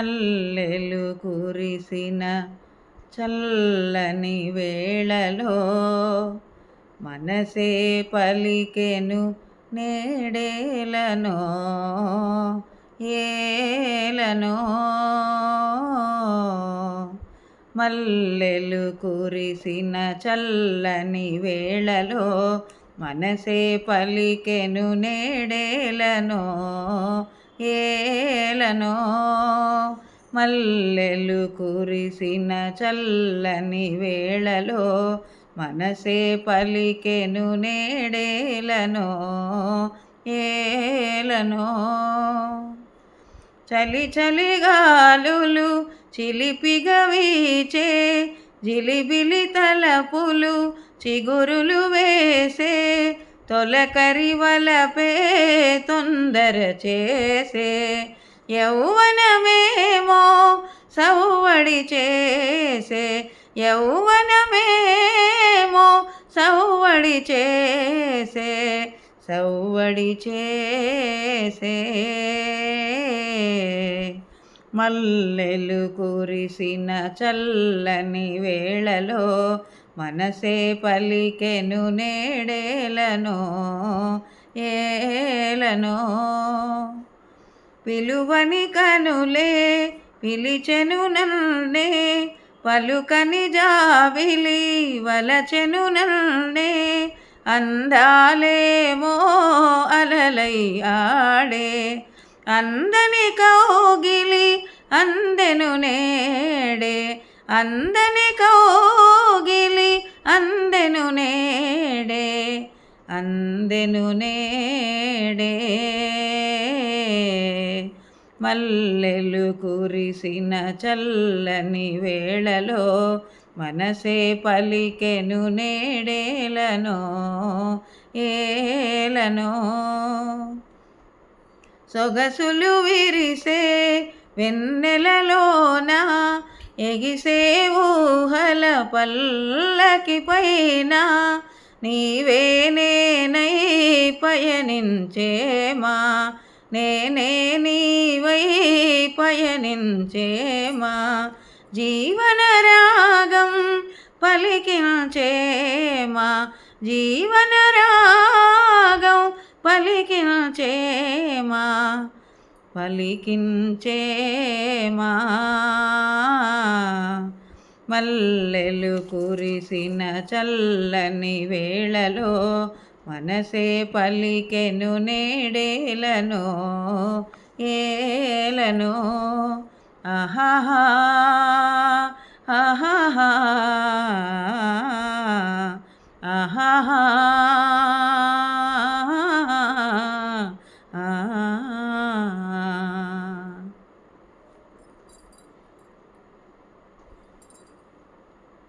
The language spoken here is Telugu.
మల్లెలు కురిసిన చల్లని వేళలో మనసే పలికెను నేడేలనో ఏలనో. మల్లెలు కురిసిన చల్లని వేళలో మనసే పలికెను నేడేలనో ఏలనో. మల్లెలు కురిసిన చల్లని వేళలో మనసే పలికెను నేడేలనో ఏలనో. చలి చలి గాలులు చిలిపిగా వీచే జిలిబిలి తలపులు చిగురులు వేసే తొలకరి వలపే తొందర చేసే యౌవనమేమో సౌవడి చేసే యౌవనమేమో సౌవడి చేసే సౌవడి చేసే. మల్లెలు కురిసిన చల్లని వేళలో మనసే పలికెను నేడేలనో ఏలనో. పిలువని కనులే పిలిచెను నన్నే. పలుకని జావిలి వలచెను నన్నే. అందాలేమో అలలై ఆడే. అందని కౌగిలి అందెను నేడే. అందని కౌగిలి అందెను నేడే. అందెను నేడే. మల్లెలు కురిసిన చల్లని వేళలో మనసే పలికెను నేడేలనో ఏలనో. సొగసులు విరిసే వెన్నెలలోన ఎగిసే ఊహల పల్లకి పైన నీవే నేనై పయనించేమా నేనే నీవై పయనించేమా జీవన రాగం పలికించేమా జీవన రాగం పలికించేమా పలికించేమా మల్లెలు కురిసిన చల్లని వేళలో మనసే పల్లికెను నేడేలను ఏలను. ఆహాహా ఆహాహా ఆహాహా